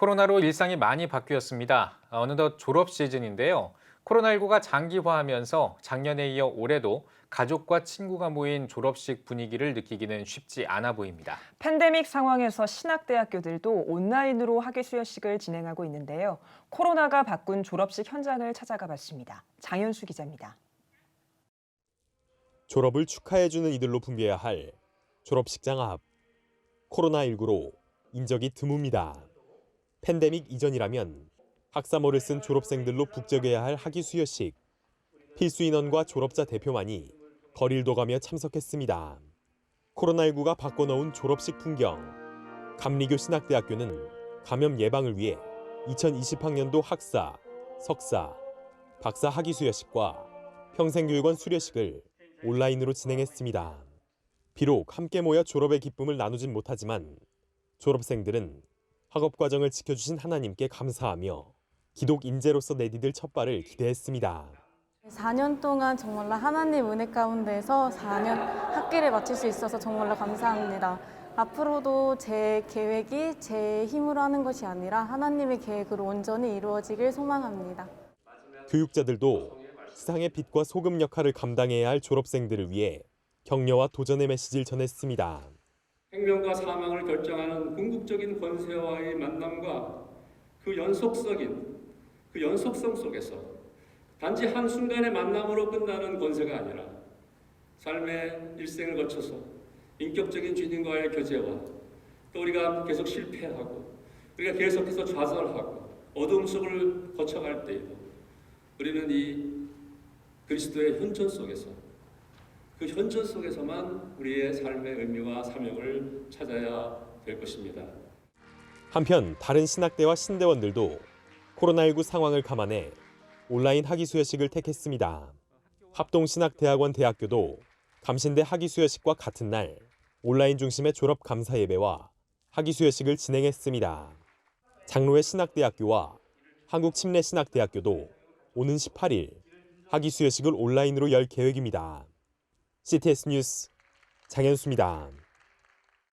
코로나로 일상이 많이 바뀌었습니다. 어느덧 졸업 시즌인데요. 코로나19가 장기화하면서 작년에 이어 올해도 가족과 친구가 모인 졸업식 분위기를 느끼기는 쉽지 않아 보입니다. 팬데믹 상황에서 신학대학교들도 온라인으로 학예 수여식을 진행하고 있는데요. 코로나가 바꾼 졸업식 현장을 찾아가 봤습니다. 장현수 기자입니다. 졸업을 축하해주는 이들로 붐벼야 할 졸업식장 앞. 코로나19로 인적이 드뭅니다. 팬데믹 이전이라면 학사모를 쓴 졸업생들로 북적여야 할 학위 수여식. 필수 인원과 졸업자 대표만이 거리를 도가며 참석했습니다. 코로나19가 바꿔놓은 졸업식 풍경. 감리교 신학대학교는 감염 예방을 위해 2020학년도 학사, 석사, 박사 학위 수여식과 평생교육원 수료식을 온라인으로 진행했습니다. 비록 함께 모여 졸업의 기쁨을 나누진 못하지만 졸업생들은 학업 과정을 지켜주신 하나님께 감사하며 기독 인재로서 내디딜 첫발을 기대했습니다. 4년 동안 정말로 하나님 은혜 가운데서 4년 학기를 마칠 수 있어서 정말로 감사합니다. 앞으로도 제 계획이 제 힘으로 하는 것이 아니라 하나님의 계획으로 온전히 이루어지길 소망합니다. 교육자들도 세상의 빛과 소금 역할을 감당해야 할 졸업생들을 위해 격려와 도전의 메시지를 전했습니다. 생명과 사망을 결정하는 궁극적인 권세와의 만남과 그 연속적인 그 연속성 속에서 단지 한 순간의 만남으로 끝나는 권세가 아니라 삶의 일생을 거쳐서 인격적인 주님과의 교제와 또 우리가 계속 실패하고 우리가 계속해서 좌절하고 어둠 속을 거쳐갈 때에도 우리는 이 그리스도의 현존 속에서 그 현존 속에서만 우리의 삶의 의미와 사명을 찾아야 될 것입니다. 한편 다른 신학대와 신대원들도 코로나19 상황을 감안해 온라인 학위 수여식을 택했습니다. 합동신학대학원 대학교도 감신대 학위 수여식과 같은 날 온라인 중심의 졸업 감사 예배와 학위 수여식을 진행했습니다. 장로회 신학대학교와 한국침례신학대학교도 오는 18일 학위 수여식을 온라인으로 열 계획입니다. CTS 뉴스 장현수입니다.